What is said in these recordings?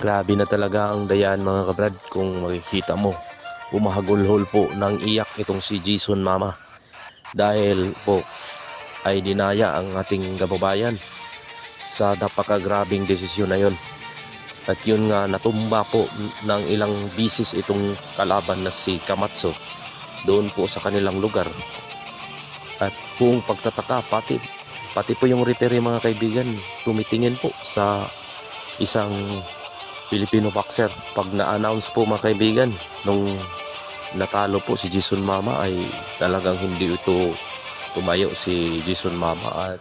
Grabe na talaga ang dayan mga kabrad kung makikita mo. Umahagulhol po ng iyak itong si Jason Mama. Dahil po ay dinaya ang ating kababayan sa napakagrabing desisyon na yon. At yun nga natumba po ng ilang bisis itong kalaban na si Kamatso doon po sa kanilang lugar. At kung pagtataka pati pati po yung referee mga kaibigan tumitingin po sa isang Filipino boxer. Pag na-announce po mga kaibigan, nung natalo po si Jason Mama ay talagang hindi ito tumayo si Jason Mama at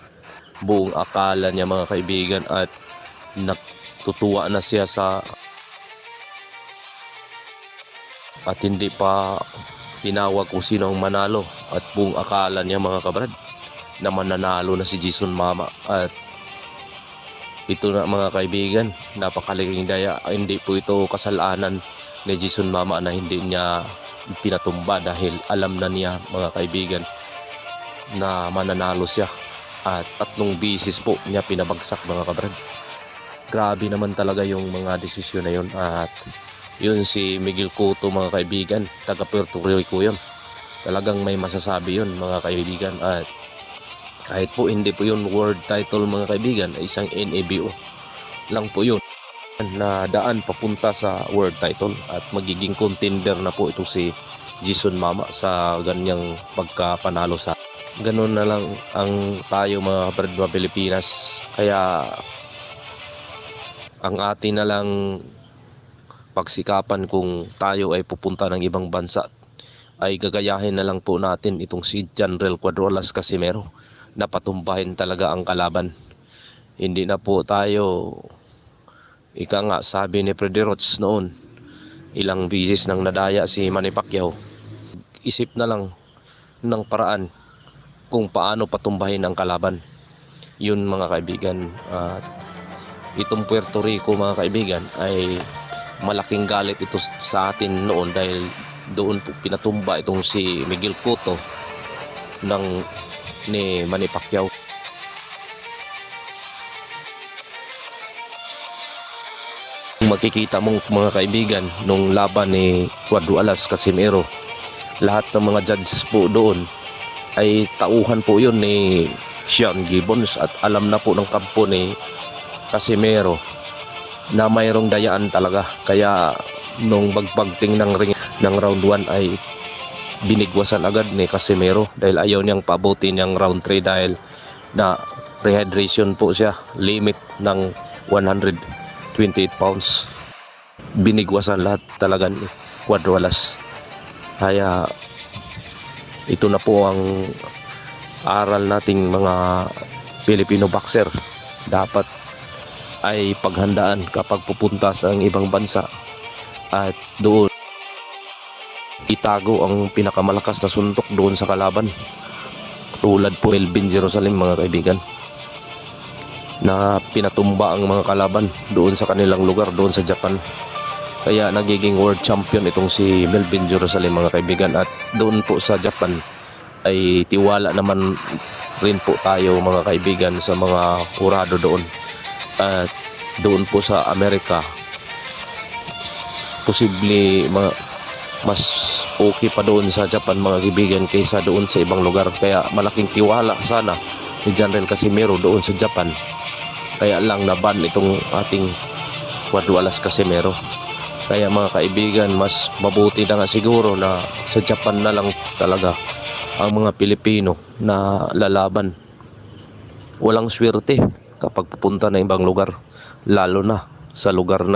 buong akala niya mga kaibigan at natutuwa na siya sa at hindi pa tinawag kung sino ang manalo at buong akala niya mga kabrad na mananalo na si Jason Mama at ito na mga kaibigan, napakalaking daya. Hindi po ito kasalanan ni Jason Mama na hindi niya pinatumba dahil alam na niya mga kaibigan na mananalo siya. At tatlong bisis po niya pinabagsak mga kabrad. Grabe naman talaga yung mga desisyon na yun. At yun si Miguel Cotto mga kaibigan, taga Puerto Rico yun. Talagang may masasabi yun mga kaibigan. At kahit po hindi po yun world title mga kaibigan, isang NABO lang po yun na daan papunta sa world title at magiging contender na po ito si Jason Mama sa ganyang pagkapanalo sa ganun na lang ang tayo mga kapatid mga Pilipinas. Kaya ang atin na lang pagsikapan kung tayo ay pupunta ng ibang bansa ay gagayahin na lang po natin itong si General Cuadrolas Casimero na patumbahin talaga ang kalaban. Hindi na po tayo ika nga sabi ni Freddy Roach noon ilang bisis nang nadaya si Manny Pacquiao isip na lang ng paraan kung paano patumbahin ang kalaban yun mga kaibigan at itong Puerto Rico mga kaibigan ay malaking galit ito sa atin noon dahil doon po pinatumba itong si Miguel Cotto ng ni Manny Pacquiao. Makikita mong mga kaibigan nung laban ni Cuadro Alas Casimero, lahat ng mga judges po doon ay tauhan po yun ni Sean Gibbons at alam na po ng kampo ni Casimero na mayroong dayaan talaga. Kaya nung bagpagting ng ring ng round 1 ay binigwasan agad ni Casimero dahil ayaw niyang pabutin yung round 3 dahil na rehydration po siya limit ng 128 pounds. Binigwasan lahat talaga ni Quadralas kaya ito na po ang aral nating mga Filipino boxer. Dapat ay paghandaan kapag pupunta sa ibang bansa. At doon itago ang pinakamalakas na suntok doon sa kalaban. Tulad po Melvin Jerusalem mga kaibigan na pinatumba ang mga kalaban doon sa kanilang lugar doon sa Japan. Kaya nagiging world champion itong si Melvin Jerusalem mga kaibigan at doon po sa Japan ay tiwala naman rin po tayo mga kaibigan sa mga urado doon. At doon po sa Amerika posible mga mas okay pa doon sa Japan mga kaibigan kaysa doon sa ibang lugar. Kaya malaking tiwala sana ni General Casimiro doon sa Japan. Kaya lang naban itong ating Quadralas Casimero kaya mga kaibigan mas mabuti na nga siguro na sa Japan na lang talaga ang mga Pilipino na lalaban. Walang swerte kapag pupunta na ibang lugar lalo na sa lugar na